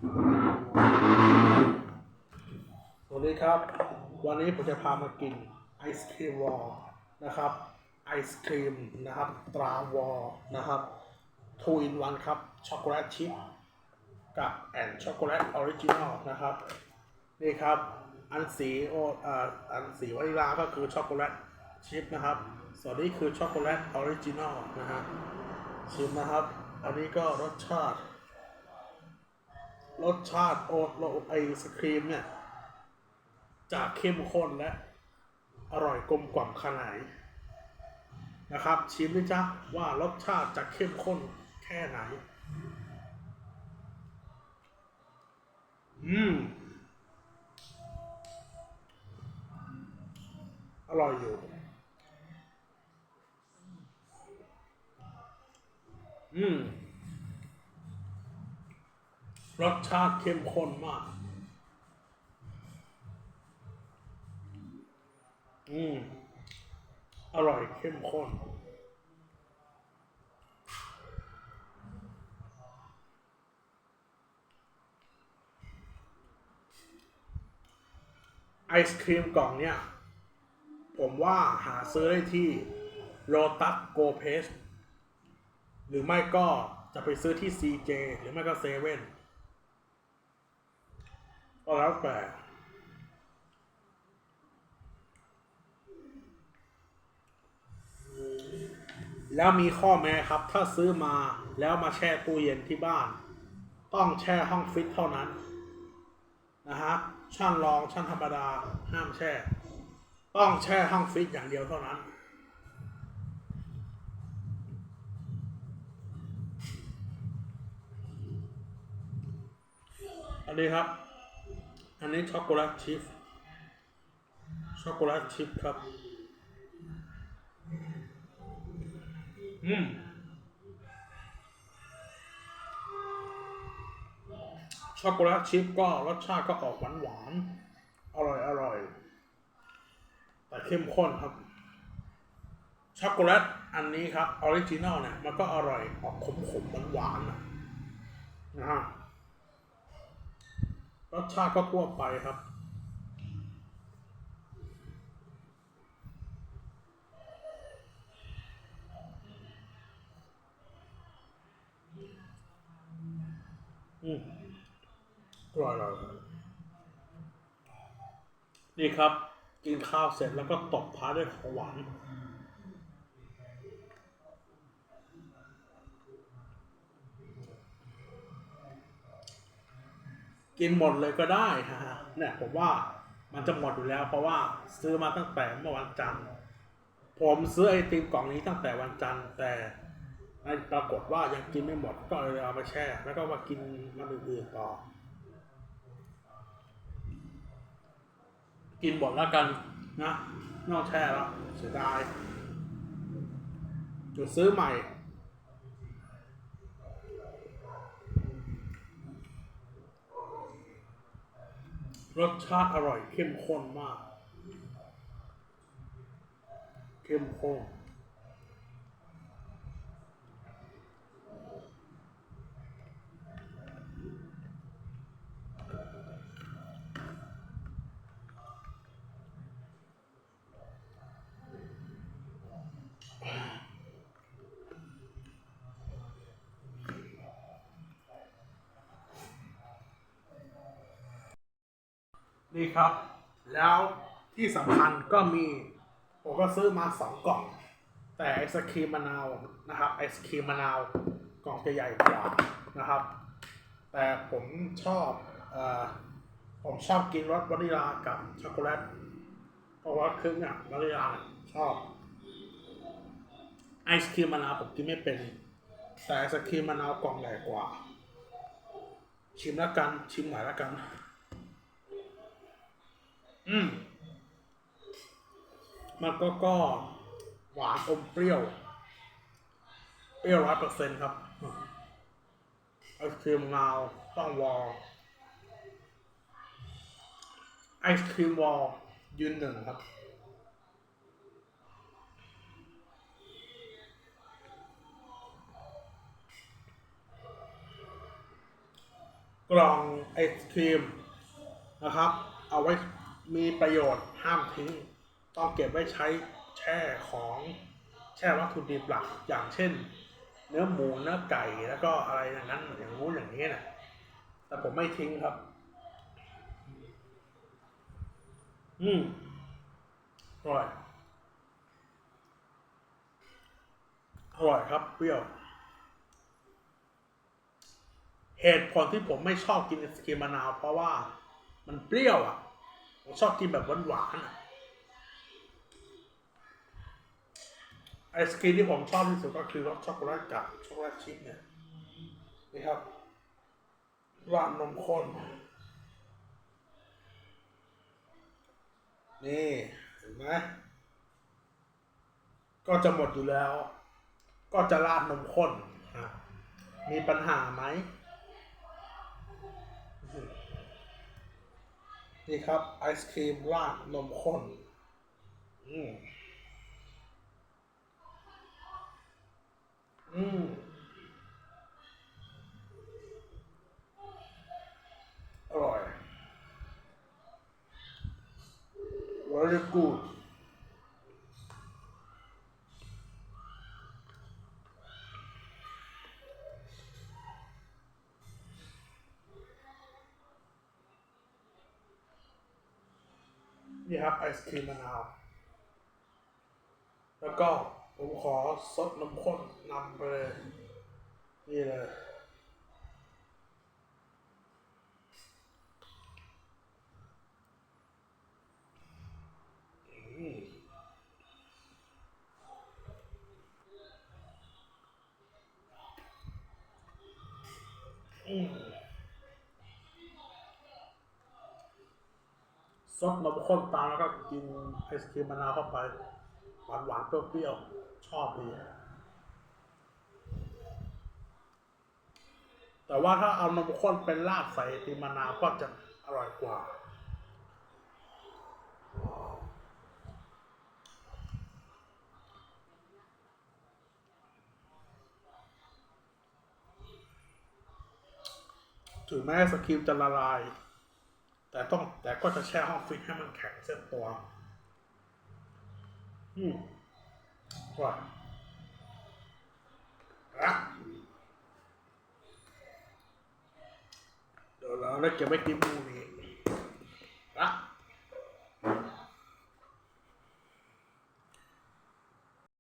สวัสดีครับ วันนี้ผมจะพามากินไอศครีมวอลนะครับไอศครีมนะครับตราวอลนะครับทูอินวันครับช็อกโกแลตชิพกับแอนช็อกโกแลตออริจินอลนะครับนี่ครับอันสีโอเอ่ออันสีวานิลาก็คือช็อกโกแลตชิพนะครับส่วนนี้คือช็อกโกแลตออริจินอลนะฮะชิมนะครับ อันนี้ก็รสชาติ รสชาติโอทไอศครีมเนี่ยจะเข้มข้นและอร่อยกลมกล่อมขนาดไหนนะครับ ชิมด้วยจ้ะว่ารสชาติจะเข้มข้นแค่ไหน อืม อร่อยอยู่ อืม รสชาติเข้มข้นมาก อืม อร่อยเข้มข้น ไอศครีมกล่องเนี่ย ผมว่าหาซื้อได้ที่โ o ตัสโกเพสหรือไม่ก็จะไปซื้อที่ CJ หรือไม่ก็เซเว่น ก็แล้วแต่แล้วมีข้อแม้ครับ ถ้าซื้อมาแล้วมาแช่ตู้เย็นที่บ้าน ต้องแช่ห้องฟิตเท่านั้น นะฮะช่างรองช่างธรรมดาห้ามแช่ ต้องแช่ห้องฟิตอย่างเดียวเท่านั้น อันนี้ครับ อันนี้ช็อกโกแลตชิพช็อกโกแลตชิพครับ อืมช็อกโกแลตชิพก็รสชาติก็ออกหวานหวานๆอร่อยอร่อย แต่เข้มข้นครับ ช็อกโกแลตอันนี้ครับออริจินอลเนี่ย มันก็อร่อยออกขมขมหวานหวานๆนะนะฮะ รสชาติก็ทั่วไปครับ อืมอร่อยอร่อยนี่ครับ กินข้าวเสร็จแล้วก็ตบท้ายด้วยของหวาน กินหมดเลยก็ได้ฮะเนี่ยผมว่ามันจะหมดอยู่แล้ว เพราะว่าซื้อมาตั้งแต่เมื่อวันจันทร์ผมซื้อไอติมกล่องนี้ตั้งแต่วันจันทร์แต่ปรากฏว่ายังกินไม่หมดก็เลยเอามาแช่ แล้วก็มากินมันอื่นๆต่อ กินหมดแล้วกันนะนอกแช่แล้วเสียดายจุดซื้อใหม่ รสชาติอร่อยเข้มข้นมาก เข้มข้น นี่ครับ แล้วที่สำคัญก็มี ผมก็ซื้อมาสองกล่อง แต่ไอศครีมมะนาวนะครับไอศครีมมะนาวกล่องจะใหญ่กว่านะครับ แต่ผมชอบอผมชอบกินรสวานิลากับช็อกโกแลตเพราะว่าครึ่งอะวานิลาเนี่ยชอบไอศครีมมะนาวผมกินไม่เป็น แต่ไอศครีมมะนาวกล่องใหญ่กว่า ชิมแล้วกันชิมหน่อยแล้วกัน อืมมันก็ก็หวานอมเปรี้ยว เปรี้ยวร้อยเปอร์เซ็นต์ครับไอศครีมมะนาวต้องวอลไอศครีมวอลยืนหนึ่งครับ กล่องไอศครีมนะครับ เอาไว้ มีประโยชน์ห้ามทิ้ง ต้องเก็บไว้ใช้แช่ของแช่วัตถุดิบหลักอย่างเช่น เนื้อหมูเนื้อไก่แล้วก็อะไรอย่างนั้นอย่างงู้นอย่างนี้นะแต่ผมไม่ทิ้งครับ อืมอร่อยอร่อยครับเปรี้ยวเหตุผลที่ผมไม่ชอบกินไอศกรีมมะนาวเพราะว่ามันเปรี้ยวอะ ผมชอบกินแบบหวานๆอะไอศกรีมที่ผมชอบที่สุดก็คือรสช็อกโกแลตกับช็อกโกแลตชิพเนี่ยนี่ครับราดนมข้นนี่เห็นไหมก็จะหมดอยู่แล้ว ก็จะราดนมข้นมีปัญหาไหม นี่ครับไอศครีมราดนมข้นอืมอืมอร่อย very good นี่ครับไอศครีมมะนาว แล้วก็ผมขอซดนมข้นนำไปเลยนี่เลยอืม ซดนมข้นตามแล้วก็กินไอศครีมมะนาวเข้าไป หวานหวานเปรี้ยวๆ ชอบดี แต่ว่าถ้าเอานมข้นเป็นราดใส่ไอติมมะนาวก็จะอร่อยกว่า ถึงแม้สครีมจะละลาย แต่ต้องแต่ก็จะแช่ห้องฟิตให้มันแข็งเส้นตัว อืมว่าอะเดี๋ยวเราได้เก็บไม่กินมูนี้อะ